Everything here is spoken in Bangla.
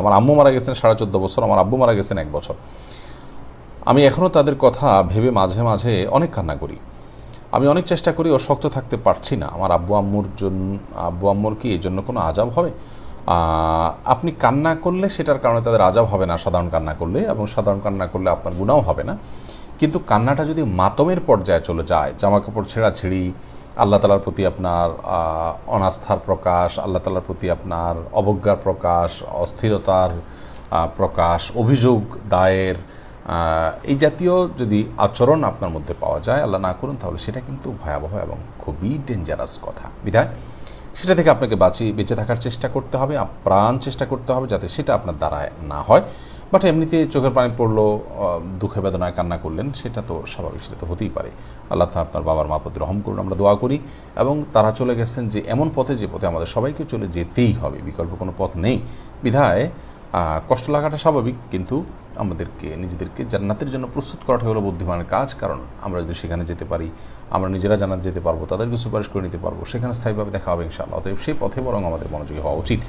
আমার আম্মু মারা গেছেন সাড়ে চোদ্দ বছর, আমার আব্বু মারা গেছেন এক বছর। আমি এখনও তাদের কথা ভেবে মাঝে মাঝে অনেক কান্না করি। আমি অনেক চেষ্টা করি অশক্ত থাকতে পারছি না। আমার আব্বু আম্মুর জন্য আব্বু আম্মুর কি এই জন্য কোনো আজাব হবে? আপনি কান্না করলে সেটার কারণে তাদের আজাব হবে না, সাধারণ কান্না করলে। এবং সাধারণ কান্না করলে আপনার গুণাও হবে না। কিন্তু কান্নাটা যদি মাতমের পর্যায়ে চলে যায় জামা কাপড় ছেঁড়াছিঁড়ি আল্লাহ তালার প্রতি আপনার অনাস্থার প্রকাশ, আল্লাহ তালার প্রতি আপনার অবজ্ঞার প্রকাশ, অস্থিরতার প্রকাশ, অভিযোগ, দায়ের এই জাতীয় যদি আচরণ আপনার মধ্যে পাওয়া যায়, আল্লাহ না করুন, তাহলে সেটা কিন্তু ভয়াবহ এবং খুবই ডেঞ্জারাস কথা। বিধায়, সেটা থেকে আপনাকে বাঁচিয়ে, বেঁচে থাকার চেষ্টা করতে হবে প্রাণ চেষ্টা করতে হবে যাতে সেটা আপনার দ্বারায় না হয়। বাট এমনিতে চোখের পানি পড়ল দুঃখে বেদনায় কান্না করলেন, সেটা তো স্বাভাবিক, সেটা তো হতেই পারে। আল্লাহ তাআলা আপনার বাবার মা প্রতি রহম করুন, আমরা দোয়া করি। এবং তারা চলে গেছেন যে এমন পথে, যে পথে আমাদের সবাইকে চলে যেতেই হবে, বিকল্প কোনো পথ নেই। বিধায় কষ্ট লাগাটা স্বাভাবিক, কিন্তু আমাদেরকে, নিজেদেরকে জান্নাতের জন্য প্রস্তুত করাটা হলো বুদ্ধিমানের কাজ। কারণ আমরা যদি সেখানে যেতে পারি, আমরা নিজেরা জানাতে যেতে পারব, তাদেরকে সুপারিশ করে নিতে পারব, সেখানে স্থায়ীভাবে দেখা হবে ইনশাআল্লাহ। অতএব সেই পথে বরং আমাদের মনোযোগী হওয়া উচিত।